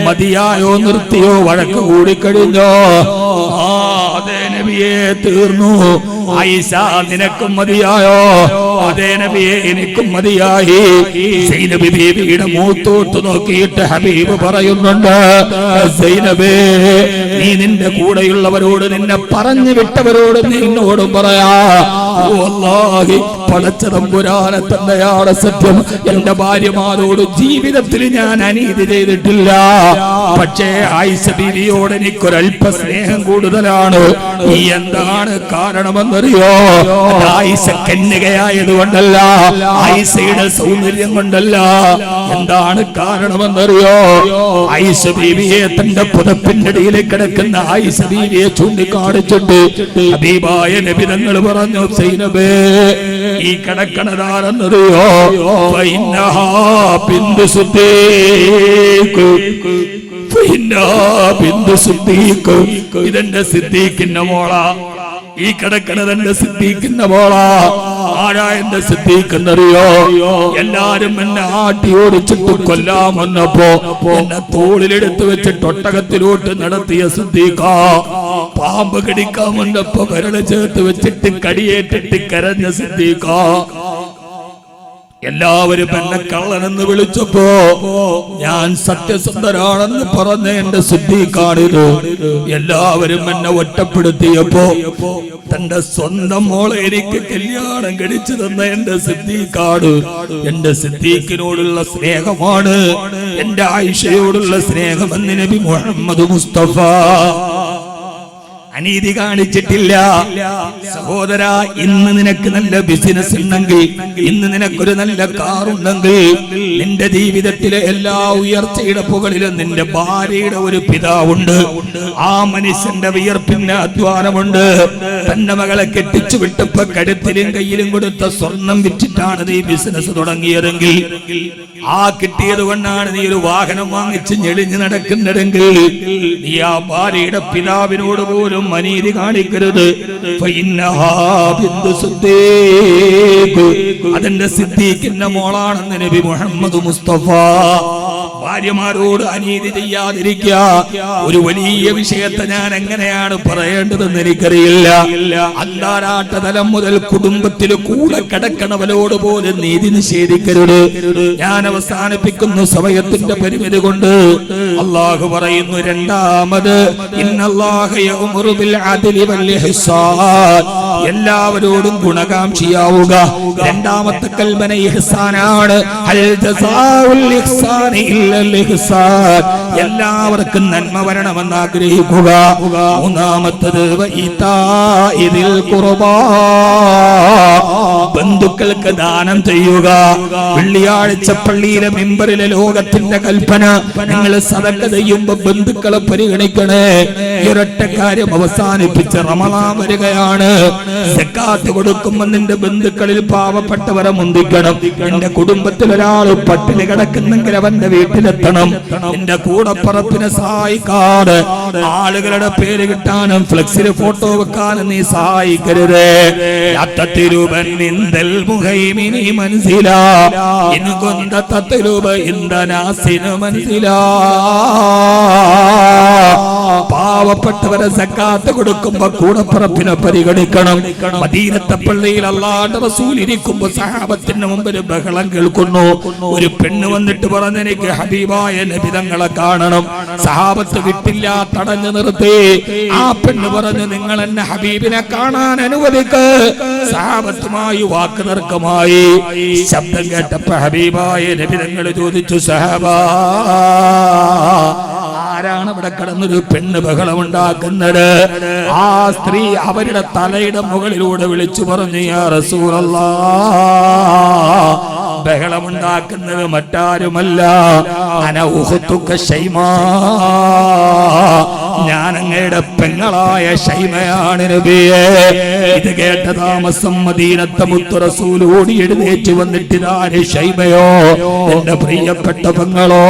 മതിയായോ നിർത്തിയോ? വഴക്ക് കൂടിക്കഴിഞ്ഞോ ആ അതേ നബിയെ തീർന്നു. ആയിഷ നിനക്കും മതിയായോ? അതേ നബിയെ എനിക്കും മതിയായി. സൈനബി ബീവിയുടെ മൂത്തോട്ട് നോക്കിയിട്ട് ഹബീബ് പറയുന്നുണ്ട് സൈനബേ നീ നിന്റെ കൂടെയുള്ളവരോട് നിന്നെ പറഞ്ഞു വിട്ടവരോട് നിന്നോടും പറയാ വല്ലാഹി പടച്ച തമ്പുരാനെ തന്നെയാണ് സത്യം. എന്റെ ഭാര്യമാരോട് ജീവിതത്തിൽ ഞാൻ അനീതി ചെയ്തിട്ടില്ല. പക്ഷേ ആയിഷ ബീവിയോട് എനിക്കൊരല്പ സ്നേഹം കൂടുതലാണ്. ഈ എന്താണ് കാരണമെന്നറിയോ? ആയിഷ കന്യകയായത് കൊണ്ടല്ല. ഐസയുടെ സൗന്ദര്യം കൊണ്ടല്ല. എന്താണ് കാരണമെന്നറിയോ? ഐസ ബീവിയെ തന്റെ പുതപ്പിന്റെ അടിയിൽ കിടക്കുന്ന ഐസ ബീവിയെ ചൂണ്ടിക്കാണിച്ചിട്ട് ഹബീബായ നബിതങ്ങൾ പറഞ്ഞു സൈനബേ ഈ കിടക്കണതാണെന്നറിയോ? ബിന്ദു സുദ്ദീഖ്. ഇതെന്റെ സിദ്ദീഖിന്റെ മോള. ഈ കിടക്കണത് എന്റെ സിദ്ദീഖിന്റെ മോളാ. ആരാ എന്റെ സിദ്ദീഖെന്നറിയോ എല്ലാരും എന്നെ ആട്ടി ഓടിച്ചിട്ട് കൊല്ലാൻ വന്നപ്പോ എന്നെ തോളിലെടുത്ത് വെച്ച് ഒട്ടകത്തിലോട്ട് നടത്തിയ സിദ്ധിക്ക പാമ്പ് കടിക്കാൻ വന്നപ്പോ വിരൽ ചേർത്ത് വെച്ചിട്ട് കടിയേറ്റിട്ട് കരഞ്ഞ സിദ്ദീഖ എല്ലാവരും എന്നെ കള്ളനെന്ന് വിളിച്ചപ്പോ ഞാൻ സത്യസന്ധരാണെന്ന് പറഞ്ഞ എന്റെ സിദ്ധിക്കാണിത്. എല്ലാവരും എന്നെ ഒറ്റപ്പെടുത്തിയപ്പോ തന്റെ സ്വന്തം മോളെ എനിക്ക് കല്യാണം കഴിച്ചു തന്ന എന്റെ സിദ്ധിക്കാട് എന്റെ സിദ്ദീഖിനോടുള്ള സ്നേഹമാണ്. എന്റെ ആയിഷയോടുള്ള സ്നേഹമെന്ന് നബി മുഹമ്മദ് മുസ്തഫ. അനീതി കാണിച്ചിട്ടില്ല. സഹോദര ഇന്ന് നിനക്ക് നല്ല ബിസിനസ് ഉണ്ടെങ്കിൽ ഇന്ന് നിനക്കൊരു നല്ല കാർ ഉണ്ടെങ്കിൽ നിന്റെ ജീവിതത്തിലെ എല്ലാ ഉയർച്ചയുടെ പുകളിലും നിന്റെ ഭാര്യയുടെ ഒരു പിതാവുണ്ട്. ആ മനുഷ്യന്റെ വിയർപ്പിന്റെ അധ്വാനമുണ്ട്. തന്റെ മകളെ കെട്ടിച്ചു വിട്ടപ്പോ കഴുത്തിലും കയ്യിലും കൊടുത്ത സ്വർണം വിറ്റിട്ടാണ് നീ ബിസിനസ് തുടങ്ങിയതെങ്കിൽ ആ കിട്ടിയത് കൊണ്ടാണ് നീ ഒരു വാഹനം വാങ്ങിച്ച് ഞെളിഞ്ഞു നടക്കുന്നതെങ്കിൽ നീ ആ ഭാര്യയുടെ പിതാവിനോട് പോലും അനീതി കാണിക്കരുത്. അതിന്റെ സിദ്ദീഖിന്റെ മോളാണെന്ന് നബി മുഹമ്മദ് മുസ്തഫ. ഭാര്യമാരോട് അനീതി ചെയ്യാതിരിക്കുക. ഒരു വലിയ വിഷയത്തെ ഞാൻ എങ്ങനെയാണ് പറയേണ്ടതെന്ന് എനിക്കറിയില്ല. അന്താരാട്ട തലം മുതൽ കുടുംബത്തിൽ കൂടെ കിടക്കണവരോട് പോലും നീതി നിഷേധിക്കരുത്. ഞാൻ അവസാനിപ്പിക്കുന്ന സമയത്തിന്റെ പരിമിതി കൊണ്ട് അള്ളാഹു പറയുന്നു രണ്ടാമത് ഇന്നല്ലാഹ ബിൽ വൽ എല്ലാവരോടും ഗുണകാംക്ഷിയാവുക. രണ്ടാമത്തെ കൽപ്പന ഇഹ്സാനാണ്. എല്ലാവർക്കും നന്മ വരണമെന്ന് ആഗ്രഹിക്കുക. മൂന്നാമത്തത് ഇതിൽ കുറവാ ബന്ധുക്കൾക്ക് ദാനം ചെയ്യുക. വെള്ളിയാഴ്ച പള്ളിയിലെ മെമ്പറിലെ ലോകത്തിന്റെ കൽപ്പന. നിങ്ങൾ സതക്ക ചെയ്യുമ്പോ ബന്ധുക്കളെ പരിഗണിക്കണേ. ഇരട്ടക്കാര്യം അവസാനിപ്പിച്ച് റമളാൻ വരികയാണ്. സക്കാത്ത് നിന്റെ ബന്ധുക്കളിൽ പാവപ്പെട്ടവരെ മുന്തിക്കണം. നിന്റെ കുടുംബത്തിൽ ഒരാൾ പട്ടിണി കിടക്കുന്നെങ്കിൽ അവന്റെ വീട്ടിലെത്തണം. നിന്റെ കൂടപ്പറപ്പിനെ സഹായിക്കാതെ ആളുകളുടെ പേര് കിട്ടാനും ഫ്ലെക്സിൽ ഫോട്ടോ വെക്കാനും നീ സഹായിക്കരുത്. അത്തത്തിരൂപൻ നിന്തൽ മുഹൈമിനി മനസ്സിലാ. ഇന്ന് കൊന്ത തത്തിരൂപ ഇന്ധനാസിന് മനസ്സിലാ. പാവപ്പെട്ടവരെ സക്കാത്ത് കൊടുക്കുമ്പോ കൂടപ്പറപ്പിനെ പരിഗണിക്കണം. മദീനത്തെ പള്ളിയിൽ അള്ളാന്റെ റസൂൽ ഇരിക്കുമ്പോ സഹാബത്തിന് മുമ്പിൽ ബഹളം കേൾക്കുന്നു. ഒരു പെണ്ണ് വന്നിട്ട് പറഞ്ഞ എനിക്ക് ഹബീബായ നബിതങ്ങളെ കാണണം. സഹാബത്ത് വിട്ടില്ല തടഞ്ഞു നിർത്തി. ആ പെണ്ണ് പറഞ്ഞു നിങ്ങൾ എന്നെ ഹബീബിനെ കാണാൻ അനുവദിക്ക്. സഹാബത്തുമായി വാക്ക് തർക്കമായി. ശബ്ദം കേട്ടപ്പോ ഹബീബായ ലഭിതങ്ങൾ ചോദിച്ചു സഹാബാ ആരാണ് ഇവിടെ കിടന്നൊരു പെണ്ണ് ബഹളമുണ്ടാക്കുന്നത് ആ സ്ത്രീ അവരുടെ തലയുടെ മുകളിലൂടെ വിളിച്ചു പറഞ്ഞു യാ ബഹളമുണ്ടാക്കുന്നത് മറ്റാരുമല്ല. അന ശൈമാ. ഞാൻ അങ്ങയുടെ പെങ്ങളായ ശൈമയാണ് ഇത് കേട്ട താമസം മദീനത്തെ മുത്തുറസൂൽ ഓടി എഴുന്നേറ്റ് വന്നിട്ടിതാര് ശൈമയോ? എന്റെ പ്രിയപ്പെട്ട പെങ്ങളോ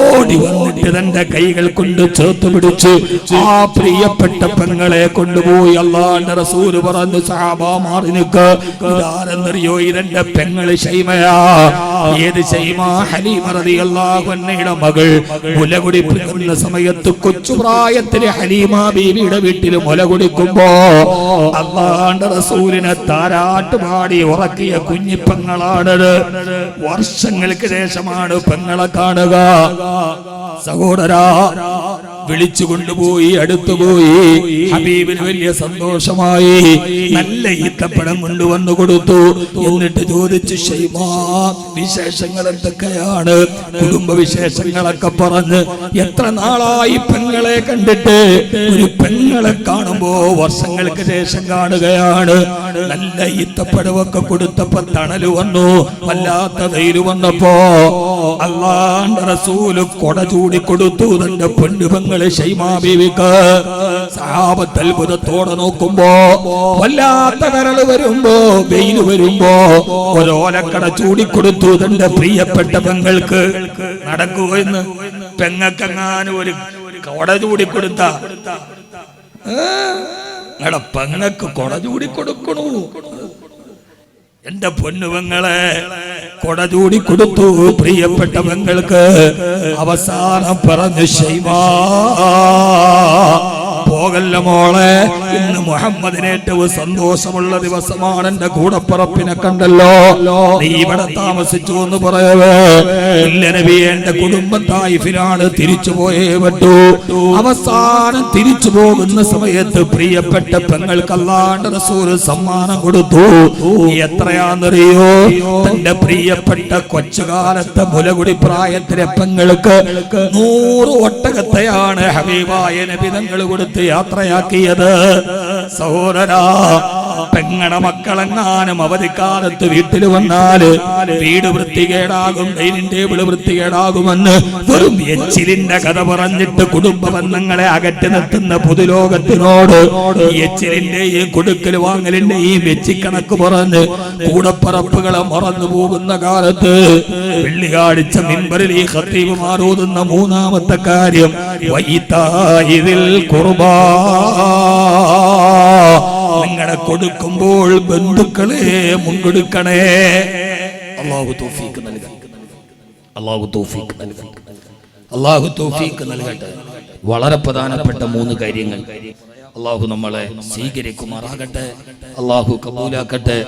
ഓടി വന്നിട്ട് തന്റെ കൈകൾ കൊണ്ട് ചേർത്ത് പിടിച്ച് ആ പ്രിയപ്പെട്ട പെങ്ങളെ കൊണ്ടുപോയി അള്ളാന്റെ റസൂൽ പറഞ്ഞു സാബാ മാറി നിൽക്ക്. ഇതാരെന്നറിയോ? ഇതെന്റെ പെങ്ങൾ ശൈമയാ. ഏത് ശൈമ? ഹലീമ റളിയല്ലാഹു അൻഹയുടെ മകൾ. മുലകുടി സമയത്ത് കൊച്ചു പ്രായത്തിൽ ഹലീമ ബീവിയുടെ വീട്ടിൽ മുല കുടിക്കുമ്പോ അള്ളാന്റെ റസൂലിനെ താരാട്ടുപാടി ഉറക്കിയ കുഞ്ഞിപ്പെങ്ങളാണത് വർഷങ്ങൾക്ക് ശേഷമാണ് പെങ്ങളെ കാണുക. സഹോദരാ വിളിച്ചു കൊണ്ടുപോയി അടുത്തുപോയി. ഹബീബിന് വലിയ സന്തോഷമായി. നല്ല ഈത്തപ്പഴം കൊണ്ടുവന്നു കൊടുത്തു. എന്നിട്ട് ചോദിച്ചു ഷൈമാ വിശേഷങ്ങൾ എന്തൊക്കെയാണ്? കുടുംബ വിശേഷങ്ങളൊക്കെ പറഞ്ഞ് എത്ര നാളായി പെങ്ങളെ കണ്ടിട്ട് ഒരു പെങ്ങളെ കാണുമ്പോ വർഷങ്ങൾക്ക് ശേഷം കാണുകയാണ്. നല്ല ഈത്തപ്പഴവൊക്കെ കൊടുത്തപ്പോ തണൽ വന്നു വല്ലാത്ത വെയിൽ വന്നപ്പോ അള്ളാന്റെ റസൂൽ കൊട ചൂടി കൊടുത്തു. തന്റെ പെണ്ണുപെങ്ങൾ ഷൈമാ ബീവിക്ക് നോക്കുമ്പോ വല്ലാത്ത കരൾ വരുമ്പോ വെയിൽ വരുമ്പോ ഒരോലക്കട ചൂടിക്കൊടുത്തു തന്റെ പ്രിയപ്പെട്ട പെങ്ങൾക്ക് നടക്കുവെന്ന് പെങ്ങക്കെങ്ങാനും ഒരു കൊട കൊടുത്ത. നിങ്ങളുടെ പെങ്ങക്ക് കോടതി കൂടി കൊടുക്കണു. എന്റെ പൊന്നുവങ്ങളെ കൊട ചൂടി കൊടുത്തു പ്രിയപ്പെട്ട പെങ്ങൾക്ക് അവസാനം പറഞ്ഞു ശൈവാ. പോകല്ല മോളെ. ഇന്ന് മുഹമ്മദിന് ഏറ്റവും സന്തോഷമുള്ള ദിവസമാണ് എന്റെ കൂടപ്പറപ്പിനെ കണ്ടല്ലോ. നീ ഇവിടെ താമസിച്ചു എന്ന് പറയവേ. ഇല്ല എന്റെ കുടുംബം തിരിച്ചു പോയേ പറ്റൂ. അവസാനം തിരിച്ചു പോകുന്ന സമയത്ത് പ്രിയപ്പെട്ട പെങ്ങൾക്ക് അല്ലാണ്ട് റസൂൽ സമ്മാനം കൊടുത്തു. എത്രയാന്നറിയോ തന്റെ പ്രിയപ്പെട്ട കൊച്ചുകാലത്തെ മുലകുടി പ്രായത്തിലെ പെങ്ങൾക്ക് നൂറ് ഒട്ടകത്തെയാണ് ഹബീബായ നബി തങ്ങൾ കൊടുത്ത് യാത്രയാക്കിയത് സഹോദരാ പെങ്ങടെ മക്കളെങ്ങാനും അവധിക്കാലത്ത് വീട്ടിൽ വന്നാൽ വീട് വൃത്തികേടാകും ഡൈനിങ് ടേബിൾ വൃത്തികേടാകുമെന്ന് വെറും എച്ചിലിന്റെ കഥ പറഞ്ഞിട്ട് കുടുംബ ബന്ധങ്ങളെ അകറ്റി നിർത്തുന്ന പൊതുലോകത്തിനോട് എച്ചിലിന്റെയും കൊടുക്കൽ വാങ്ങലിന്റെയും വെച്ചിക്കണക്ക് പറഞ്ഞ് കൂടപ്പറപ്പുകളെ മറന്നു പോകുന്ന കാലത്ത് വെള്ളിയാഴ്ച മിമ്പറിൽ ഈ ഹത്തീവ് മാറൂതുന്ന മൂന്നാമത്തെ കാര്യം വൈതായിതിൽ കുർബാ. നിങ്ങളെ കൊടുക്കുമ്പോൾ ബന്ധുക്കളെ മുൻകൊടുക്കണേ. അള്ളാഹു തോഫീക്ക് നൽകട്ടെ. അള്ളാഹു തോഫീക്ക് നൽകട്ടെ. അള്ളാഹു തോഫീക്ക് നൽകട്ടെ. വളരെ പ്രധാനപ്പെട്ട മൂന്ന് കാര്യങ്ങൾ. അള്ളാഹു നമ്മളെ സ്വീകരിക്കുമാറാകട്ടെ. അള്ളാഹു കബൂലാക്കട്ടെ.